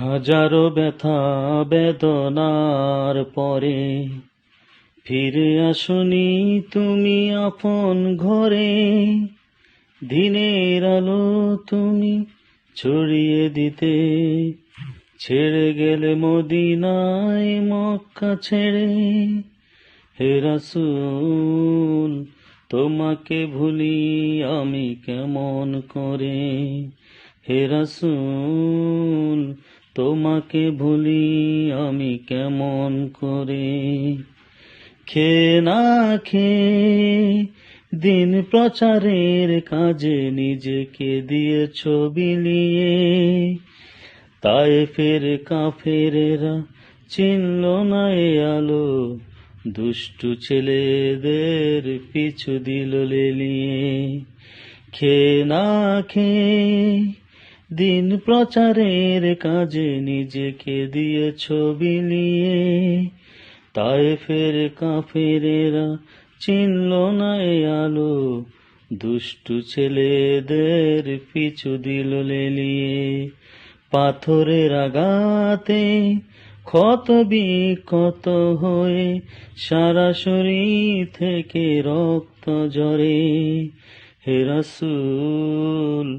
হাজারো ব্যথা বেদনার পরে ফিরে আসনি তুমি আপন ঘরে। দিনের আলো তুমি ছড়িয়ে দিতে, ছেড়ে গেলে মদিনায় মক্কা ছেড়ে। হে রাসূল, তোমাকে ভুলি আমি কেমন করে? হে রাসূল তোমাকে ভুলি আমি কেমন করে? খে না খে দিন প্রচারের কাজে নিজেকে দিয়ে ছবি বিলিয়ে তাই ফের কাফেরেরা চিনল না এ আলো। দুষ্টু ছেলেদের পিছু দিল লেলিয়ে খে না খে দিন প্রচারের কাজে নিজেকে দিয়েছ বিলিয়ে তাই ফের কাফেরেরা চিনল না এ আলো, দুষ্টু ছেলেদের পিছু দিল লেলিয়ে। পাথরের আঘাতে ক্ষত বিক্ষত হয়ে সারা শরীর থেকে রক্ত ঝরে। হে রাসূল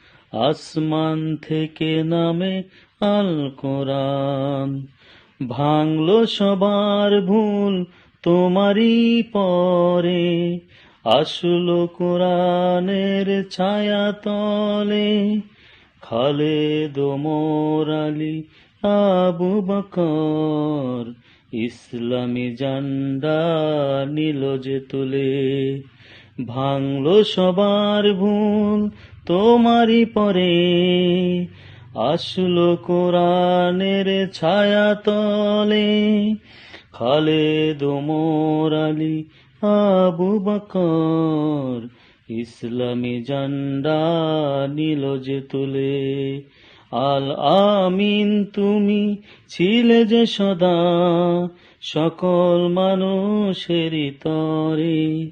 আসমান থেকে নামে আল কোরআন ভাঙলো সবার ভুল তোমারই পরে, আসলো কোরআনের ছায়া তলে। খালেদ ওমর আলী, আবু বকর, ইসলামী জান্ডা নিল যে তুলে। ভাঙলো সবার ভুল, তোমারই পরে আসলো কোরআনের ছায়া তলে। খালে ওমর আলী, আবু বকর, ইসলামী জান্ডা নিল যে তুলে। আল আমিন, তুমি ছিলে যে সদা, সকল মানুষেরই তরে।